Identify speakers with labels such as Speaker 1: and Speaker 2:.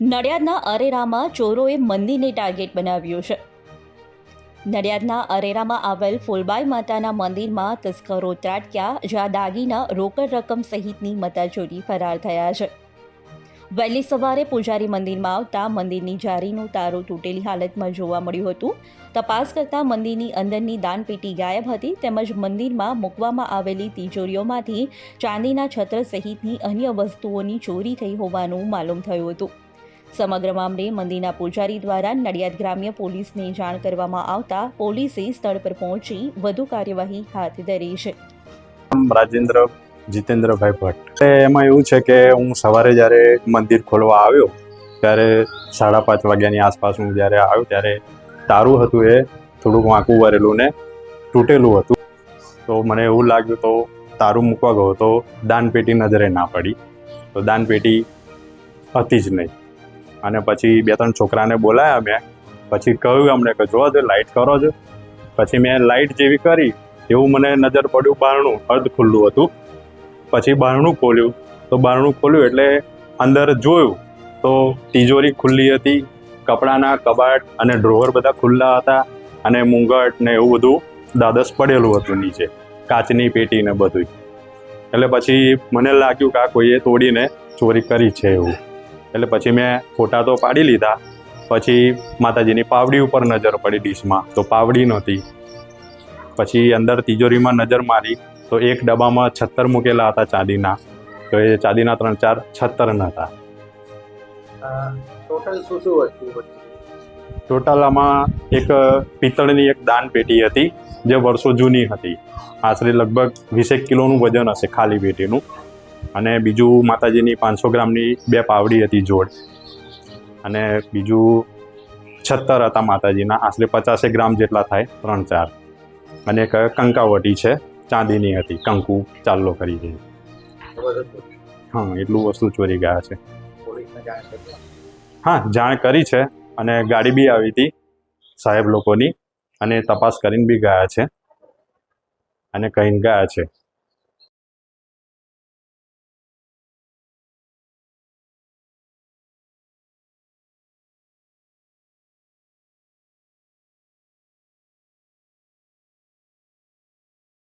Speaker 1: નડિયાદના અરેરામાં ચોરોએ મંદિરને ટાર્ગેટ બનાવ્યું છે. નડિયાદના અરેરામાં આવેલ ફૂલબાઈ માતાના મંદિરમાં તસ્કરો ત્રાટક્યા, જ્યાં દાગીના, રોકડ રકમ સહિતની મતાચોરી ફરાર થયા છે. વહેલી સવારે પૂજારી મંદિરમાં આવતા મંદિરની જારીનું તારું તૂટેલી હાલતમાં જોવા મળ્યું હતું. તપાસ કરતાં મંદિરની અંદરની દાનપેટી ગાયબ હતી, તેમજ મંદિરમાં મૂકવામાં આવેલી તિજોરીઓમાંથી ચાંદીના છત્ર સહિતની અન્ય વસ્તુઓની ચોરી થઈ હોવાનું માલુમ થયું હતું. સમગ્ર મામલે મંદિરના પૂજારી દ્વારા નડિયાદ ગ્રામ્ય પોલીસને જાણ કરવામાં આવતા પોલીસે સ્થળ પર પહોંચી વધુ કાર્યવાહી હાથ ધરી છે.
Speaker 2: રાજેન્દ્ર જીતેન્દ્રભાઈ ભટ્ટ. એમાં એવું છે કે હું સવારે જ્યારે મંદિર ખોલવા આવ્યો, ત્યારે સાડા પાંચ વાગ્યાની આસપાસ હું જ્યારે આવ્યો, ત્યારે તારું હતું એ, થોડુંક વાંકું વરેલું ને તૂટેલું હતું. તો મને એવું લાગ્યું તો તારું મૂકવા ગયો તો દાનપેટી નજરે ના પડી. તો દાનપેટી હતી જ નહીં. અને પછી બે ત્રણ છોકરાને બોલાયા મેં. પછી કહ્યું અમને કે જો લાઇટ કરો છો. પછી મેં લાઇટ જેવી કરી, એવું મને નજર પડ્યું બારણું, અર્ધ ખુલ્લું હતું. પછી બારણું ખોલ્યું. તો બારણું ખોલ્યું એટલે અંદર જોયું તો તિજોરી ખુલ્લી હતી, કપડાના કબાટ અને ડ્રોવર બધા ખુલ્લા હતા અને મુંગટ ને એવું બધું દાદસ પડેલું હતું નીચે, કાચની પેટી ને બધું એટલે પછી મને લાગ્યું કે આ કોઈએ તોડીને ચોરી કરી છે એવું. એટલે પછી મેં ફોટા તો પાડી લીધા. પછી માતાજીની પાવડી ઉપર નજર પડી ડીશમાં. તો પાવડી નહોતી. પછી અંદર તિજોરીમાં નજર મારી. તો એક ડબ્બામાં છત્તર મૂકેલા હતા ચાંદીના. તો એ ચાંદીના ત્રણ ચાર છત્તર હતા.
Speaker 3: ટોટલ શું શું વસ્તુ
Speaker 2: ટોટલ આમાં એક પિત્તળની એક દાન પેટી હતી જે વર્ષો જૂની હતી. આશરે લગભગ વીસેક કિલોનું વજન હશે ખાલી પેટીનું. અને બીજું માતાજીની પાંચસો ગ્રામની બે પાવડી હતી જોડ. અને બીજું છત્તર હતા માતાજીના, આશરે પચાસેક ગ્રામ જેટલા થાય, ત્રણ ચાર. અને એક કંકાવટી છે, ચાંદીની હતી, કંકુ, ચાલ્લો કરી
Speaker 3: દે
Speaker 2: હા, એટલું વસ્તુ ચોરી ગયા છે. હા, જાણ કરી છે અને ગાડી બી આવી હતી સાહેબ લોકોની અને તપાસ કરીને બી ગયા છે અને કહીને ગયા છે.